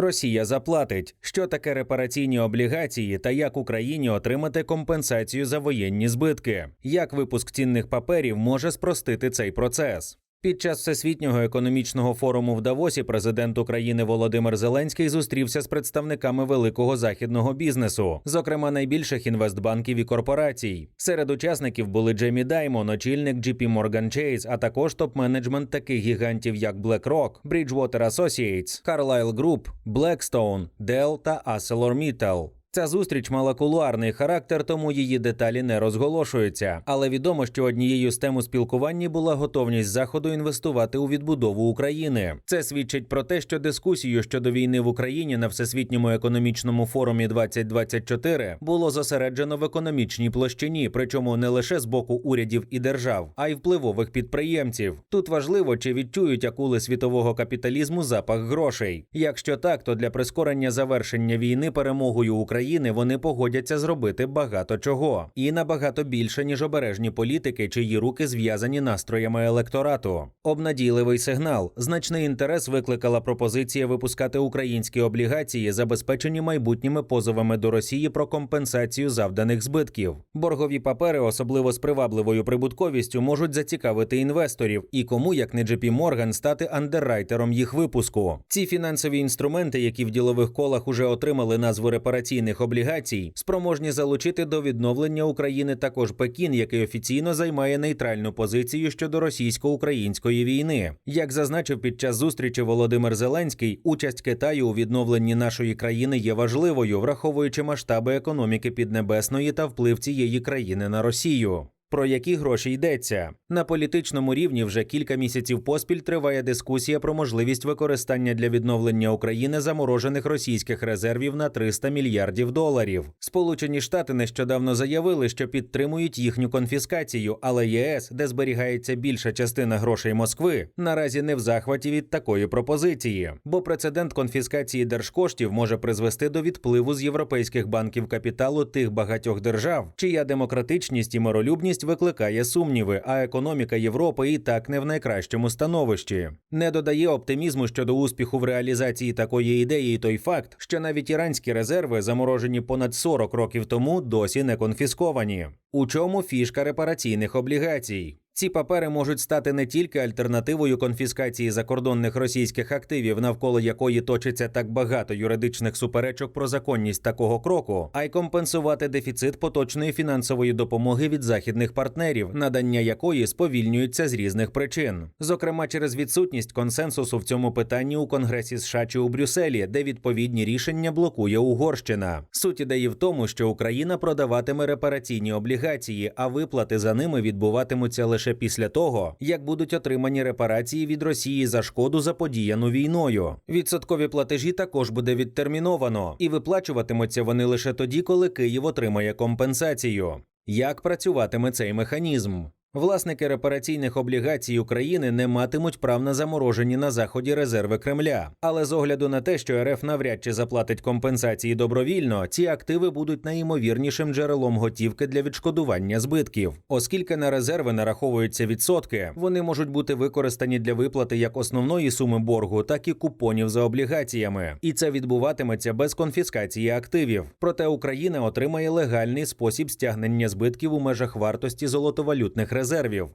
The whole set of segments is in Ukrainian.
Росія заплатить, що таке репараційні облігації та як Україні отримати компенсацію за воєнні збитки, як випуск цінних паперів може спростити цей процес. Під час всесвітнього економічного форуму в Давосі президент України Володимир Зеленський зустрівся з представниками великого західного бізнесу, зокрема найбільших інвестбанків і корпорацій. Серед учасників були Джемі Даймон, очільник JP Morgan Chase, а також топ-менеджмент таких гігантів, як BlackRock, Bridgewater Associates, Carlyle Group, Blackstone, Dell та ArcelorMittal. Ця зустріч мала кулуарний характер, тому її деталі не розголошуються. Але відомо, що однією з тем у спілкуванні була готовність заходу інвестувати у відбудову України. Це свідчить про те, що дискусію щодо війни в Україні на всесвітньому економічному форумі 2024 було зосереджено в економічній площині, причому не лише з боку урядів і держав, а й впливових підприємців. Тут важливо, чи відчують акули світового капіталізму запах грошей. Якщо так, то для прискорення завершення війни перемогою України вони погодяться зробити багато чого і набагато більше ніж обережні політики, чиї руки зв'язані настроями електорату. Обнадійливий сигнал. Значний інтерес викликала пропозиція випускати українські облігації, забезпечені майбутніми позовами до Росії про компенсацію завданих збитків. Боргові папери, особливо з привабливою прибутковістю, можуть зацікавити інвесторів і кому, як не JP Morgan, стати андеррайтером їх випуску. Ці фінансові інструменти, які в ділових колах уже отримали назву репараційних облігацій, спроможні залучити до відновлення України також Пекін, який офіційно займає нейтральну позицію щодо російсько-української війни. Як зазначив під час зустрічі Володимир Зеленський, участь Китаю у відновленні нашої країни є важливою, враховуючи масштаби економіки Піднебесної та вплив цієї країни на Росію. Про які гроші йдеться на політичному рівні вже кілька місяців поспіль триває дискусія про можливість використання для відновлення України заморожених російських резервів на 300 мільярдів доларів. Сполучені Штати нещодавно заявили, що підтримують їхню конфіскацію, але ЄС, де зберігається більша частина грошей Москви, наразі не в захваті від такої пропозиції, бо прецедент конфіскації держкоштів може призвести до відпливу з європейських банків капіталу тих багатьох держав, чия демократичність і миролюбність викликає сумніви, а економіка Європи і так не в найкращому становищі. Не додає оптимізму щодо успіху в реалізації такої ідеї той факт, що навіть іранські резерви, заморожені понад 40 років тому, досі не конфісковані. У чому фішка репараційних облігацій? Ці папери можуть стати не тільки альтернативою конфіскації закордонних російських активів, навколо якої точиться так багато юридичних суперечок про законність такого кроку, а й компенсувати дефіцит поточної фінансової допомоги від західних партнерів, надання якої сповільнюється з різних причин, зокрема через відсутність консенсусу в цьому питанні у Конгресі США чи у Брюсселі, де відповідні рішення блокує Угорщина. Суть ідеї в тому, що Україна продаватиме репараційні облігації, а виплати за ними відбуватимуться лише після того, як будуть отримані репарації від Росії за шкоду заподіяну війною. Відсоткові платежі також буде відтерміновано, і виплачуватимуться вони лише тоді, коли Київ отримає компенсацію. Як працюватиме цей механізм? Власники репараційних облігацій України не матимуть прав на заморожені на заході резерви Кремля. Але з огляду на те, що РФ навряд чи заплатить компенсації добровільно, ці активи будуть найімовірнішим джерелом готівки для відшкодування збитків. Оскільки на резерви нараховуються відсотки, вони можуть бути використані для виплати як основної суми боргу, так і купонів за облігаціями. І це відбуватиметься без конфіскації активів. Проте Україна отримає легальний спосіб стягнення збитків у межах вартості золотовалютних резервів.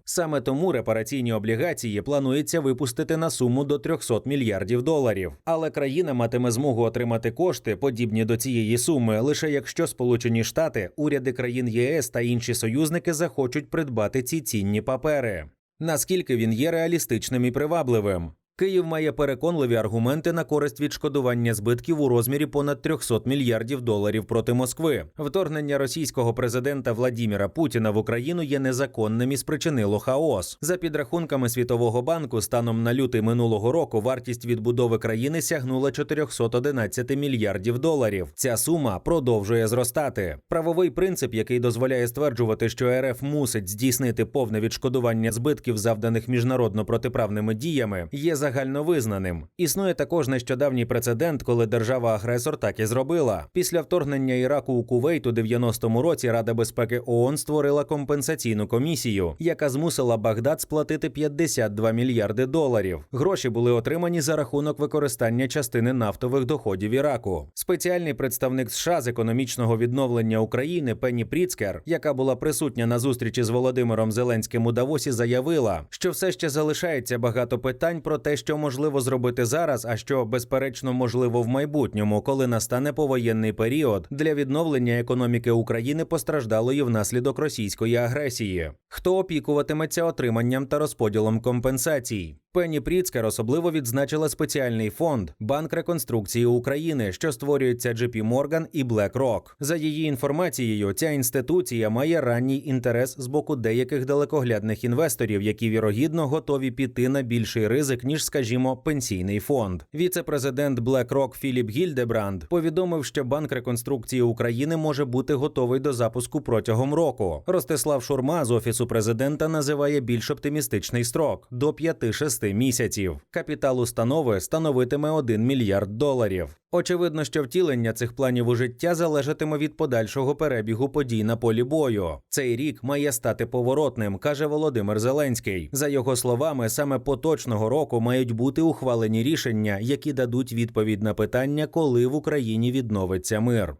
Саме тому репараційні облігації планується випустити на суму до 300 мільярдів доларів. Але країна матиме змогу отримати кошти, подібні до цієї суми, лише якщо Сполучені Штати, уряди країн ЄС та інші союзники захочуть придбати ці цінні папери. Наскільки він є реалістичним і привабливим? Київ має переконливі аргументи на користь відшкодування збитків у розмірі понад 300 мільярдів доларів проти Москви. Вторгнення російського президента Владіміра Путіна в Україну є незаконним і спричинило хаос. За підрахунками Світового банку, станом на лютий минулого року вартість відбудови країни сягнула 411 мільярдів доларів. Ця сума продовжує зростати. Правовий принцип, який дозволяє стверджувати, що РФ мусить здійснити повне відшкодування збитків, завданих міжнародно протиправними діями, є загальновизнаним. Існує також нещодавній прецедент, коли держава-агресор так і зробила. Після вторгнення Іраку у Кувейт у 90-му році Рада безпеки ООН створила компенсаційну комісію, яка змусила Багдад сплатити 52 мільярди доларів. Гроші були отримані за рахунок використання частини нафтових доходів Іраку. Спеціальний представник США з економічного відновлення України Пенні Пріцкер, яка була присутня на зустрічі з Володимиром Зеленським у Давосі, заявила, що все ще залишається багато питань про те, що можливо зробити зараз, а що безперечно можливо в майбутньому, коли настане повоєнний період для відновлення економіки України постраждалої внаслідок російської агресії. Хто опікуватиметься отриманням та розподілом компенсацій? Пенні Пріцкер особливо відзначила спеціальний фонд Банк реконструкції України, що створюється JP Morgan і BlackRock. За її інформацією, ця інституція має ранній інтерес з боку деяких далекоглядних інвесторів, які вірогідно готові піти на більший ризик ніж, скажімо, пенсійний фонд. Віце-президент BlackRock Філіп Гільдебранд повідомив, що банк реконструкції України може бути готовий до запуску протягом року. Ростислав Шурма з офісу президента називає більш оптимістичний строк до 5-6 місяців. Капітал установи становитиме 1 мільярд доларів. Очевидно, що втілення цих планів у життя залежатиме від подальшого перебігу подій на полі бою. Цей рік має стати поворотним, каже Володимир Зеленський. За його словами, саме поточного року мають бути ухвалені рішення, які дадуть відповідь на питання, коли в Україні відновиться мир.